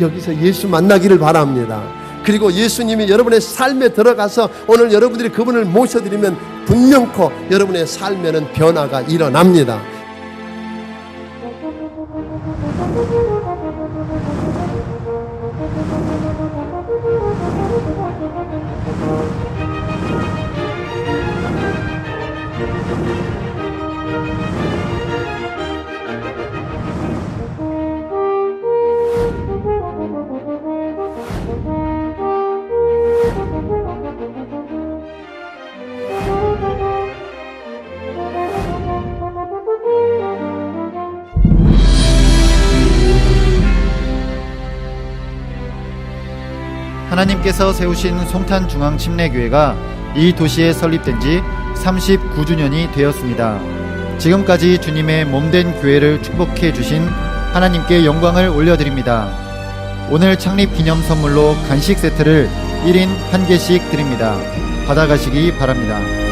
여기서 예수 만나기를 바랍니다. 그리고 예수님이 여러분의 삶에 들어가서 오늘 여러분들이 그분을 모셔드리면 분명코 여러분의 삶에는 변화가 일어납니다. 하나님께서 세우신 송탄중앙침례교회가 이 도시에 설립된 지 39주년이 되었습니다. 지금까지 주님의 몸된 교회를 축복해 주신 하나님께 영광을 올려드립니다. 오늘 창립 기념 선물로 간식 세트를 1인 1개씩 드립니다. 받아가시기 바랍니다.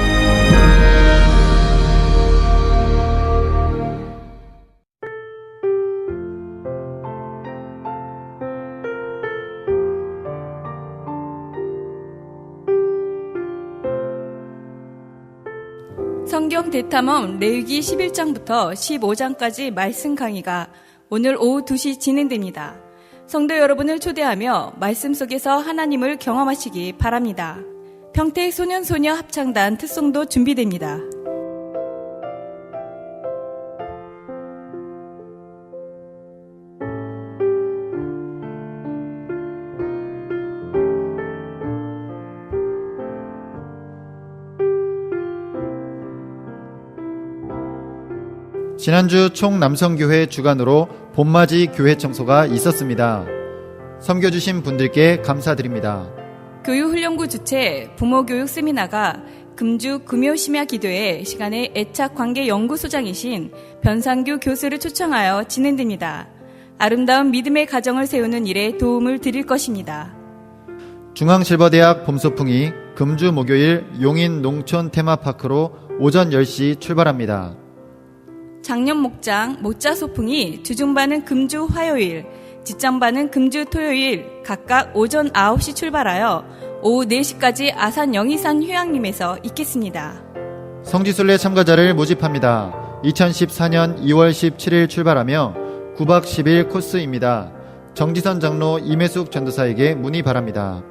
성경 대탐험 레위기 11장부터 15장까지 말씀 강의가 오늘 오후 2시 진행됩니다. 성도 여러분을 초대하며 말씀 속에서 하나님을 경험하시기 바랍니다. 평택 소년소녀 합창단 특송도 준비됩니다. 지난주 총남성교회 주관으로 봄맞이 교회 청소가 있었습니다. 섬겨주신 분들께 감사드립니다. 교육훈련구 주최 부모교육 세미나가 금주 금요 심야 기도회 시간에 애착 관계 연구소장이신 변상규 교수를 초청하여 진행됩니다. 아름다운 믿음의 가정을 세우는 일에 도움을 드릴 것입니다. 중앙실버대학 봄소풍이 금주 목요일 용인 농촌 테마파크로 오전 10시 출발합니다. 작년 목장 모짜 소풍이 주중반은 금주 화요일, 직장반은 금주 토요일 각각 오전 9시 출발하여 오후 4시까지 아산 영희산 휴양림에서 있겠습니다. 성지순례 참가자를 모집합니다. 2014년 2월 17일 출발하며 9박 10일 코스입니다. 정지선 장로 임혜숙 전도사에게 문의 바랍니다.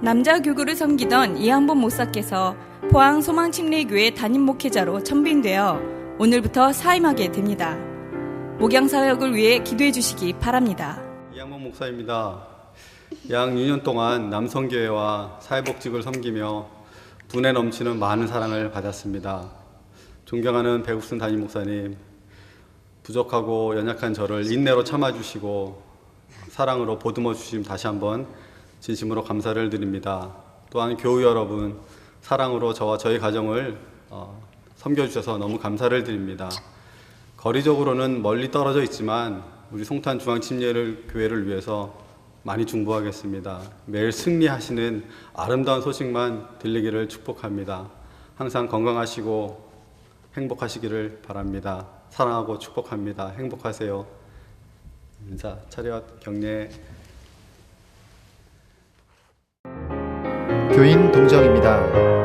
남자 교구를 섬기던 이한범 목사께서 포항 소망침례교회 담임 목회자로 천빙되어 오늘부터 사임하게 됩니다. 목양 사역을 위해 기도해 주시기 바랍니다. 이양모 목사입니다. 약 6년 동안 남성교회와 사회복직을 섬기며 분에 넘치는 많은 사랑을 받았습니다. 존경하는 배국순 담임 목사님, 부족하고 연약한 저를 인내로 참아주시고 사랑으로 보듬어 주심 다시 한번 진심으로 감사를 드립니다. 또한 교우 여러분, 사랑으로 저와 저희 가정을 어, 섬겨주셔서 너무 감사를 드립니다. 거리적으로는 멀리 떨어져 있지만 우리 송탄 중앙 침례를 교회를 위해서 많이 중보하겠습니다. 매일 승리하시는 아름다운 소식만 들리기를 축복합니다. 항상 건강하시고 행복하시기를 바랍니다. 사랑하고 축복합니다. 행복하세요. 인사, 차렷, 경례. 교인 동정입니다.